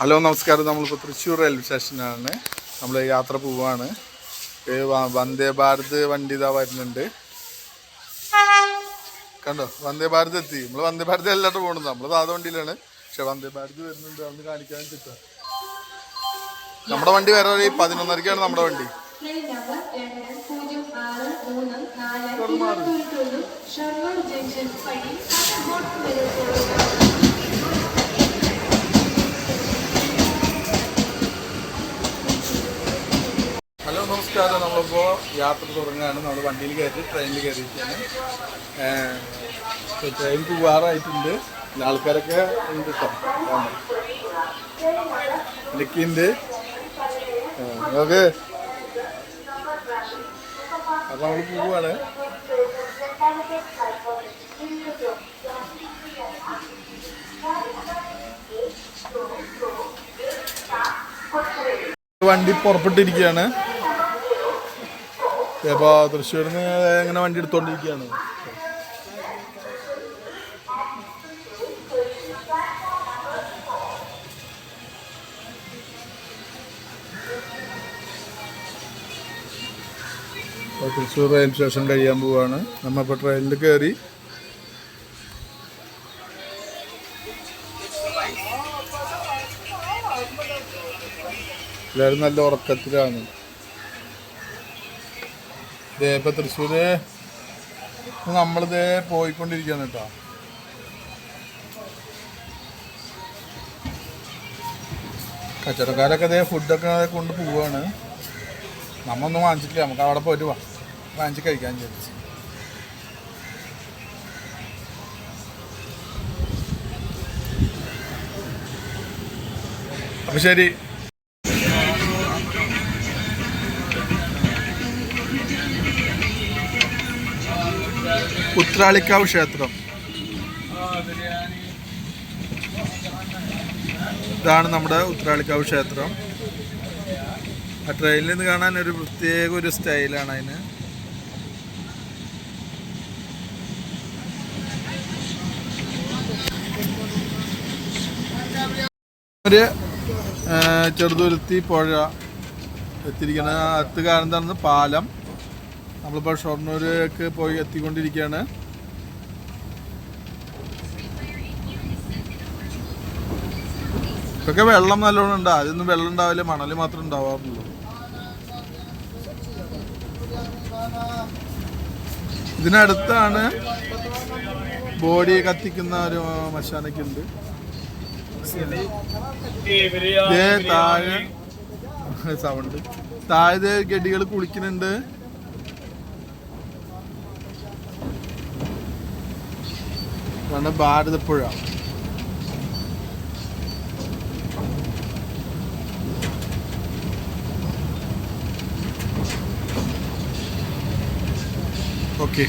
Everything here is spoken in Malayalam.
ഹലോ നമസ്കാരം. നമ്മളിപ്പോൾ തൃശ്ശൂർ റെയിൽവേ സ്റ്റേഷനാണ്. നമ്മൾ യാത്ര പോവുകയാണ് വന്ദേ ഭാരത് വണ്ടി ഇതാ വരുന്നുണ്ട്. കണ്ടോ? വന്ദേ ഭാരത് എത്തി. നമ്മൾ വന്ദേ ഭാരത് എല്ലായിട്ടും പോകുന്നത് നമ്മൾ സാധാ വണ്ടിയിലാണ്. പക്ഷെ വന്ദേ ഭാരത് വരുന്നുണ്ട്. അന്ന് കാണിക്കാൻ കിട്ടുക നമ്മുടെ വണ്ടി വേറെ ഒരു പതിനൊന്നരക്കാണ് നമ്മുടെ വണ്ടി. രണ്ട് നമസ്കാരം. നമ്മളിപ്പോൾ യാത്ര തുടങ്ങുകയാണ് നമ്മൾ വണ്ടിയിൽ കയറ്റി ട്രെയിനിൽ കയറിയിട്ടാണ് ട്രെയിൻ പോവാറായിട്ടുണ്ട്. പിന്നെ ആൾക്കാരൊക്കെ ഉണ്ട് കേട്ടോ നിൽക്കുന്നുണ്ട് ഓക്കെ അപ്പം നമ്മൾ പോവാണ്. വണ്ടി പുറപ്പെട്ടിരിക്കുകയാണ് ഇപ്പോൾ തൃശ്ശൂരിൽ നിന്ന് എങ്ങനെ വണ്ടി എടുത്തുകൊണ്ടിരിക്കുകയാണ് ഇപ്പോൾ തൃശ്ശൂർ റെയിൽവേ സ്റ്റേഷൻ കഴിയാൻ പോവാണ്. നമ്മളിപ്പോൾ ട്രെയിനിൽ കയറി എല്ലാവരും നല്ല ഉറക്കത്തിലാണ്. ദേ ഇപ്പൊ തൃശ്ശൂര് ഇപ്പൊ നമ്മളിതേ പോയിക്കൊണ്ടിരിക്കുകയാണ് കേട്ടോ. കച്ചവടക്കാരൊക്കെ അതേ ഫുഡൊക്കെ കൊണ്ട് പോവാണ്. നമ്മൊന്നും വാങ്ങിച്ചിട്ടില്ല നമുക്ക് അവിടെ പോയിട്ട് വാ. വാങ്ങിച്ച് കഴിക്കാൻ വിചാരിച്ചു. അപ്പൊ ശരി. ഉത്രാളിക്കാവ് ക്ഷേത്രം. ഇതാണ് നമ്മുടെ ഉത്രാളിക്കാവ് ക്ഷേത്രം. ആ ട്രെയിനിൽ നിന്ന് കാണാൻ ഒരു പ്രത്യേക ഒരു സ്റ്റൈലാണ് അതിന്. ഒരു ചെറുതുരുത്തി പുഴ എത്തിയിരിക്കുന്ന കാരണം കാണുന്നതാണ് പാലം. നമ്മളിപ്പോൾ ഷൊർണൂരേക്ക് പോയി എത്തിക്കൊണ്ടിരിക്കുകയാണ് ഇതൊക്കെ വെള്ളം നല്ലോണം ഉണ്ട്. അതൊന്നും വെള്ളം ഉണ്ടാവില്ല. മണൽ മാത്രമേ ഉണ്ടാവാറുള്ളൂ. ഇതിനടുത്താണ് ബോഡി കത്തിക്കുന്ന ഒരു മശാനൊക്കെ ഉണ്ട് താഴെ സൗണ്ട്. താഴെ ഗഡികൾ കുളിക്കുന്നുണ്ട്. ആണ് ഭാരതപ്പുഴ. ഓക്കെ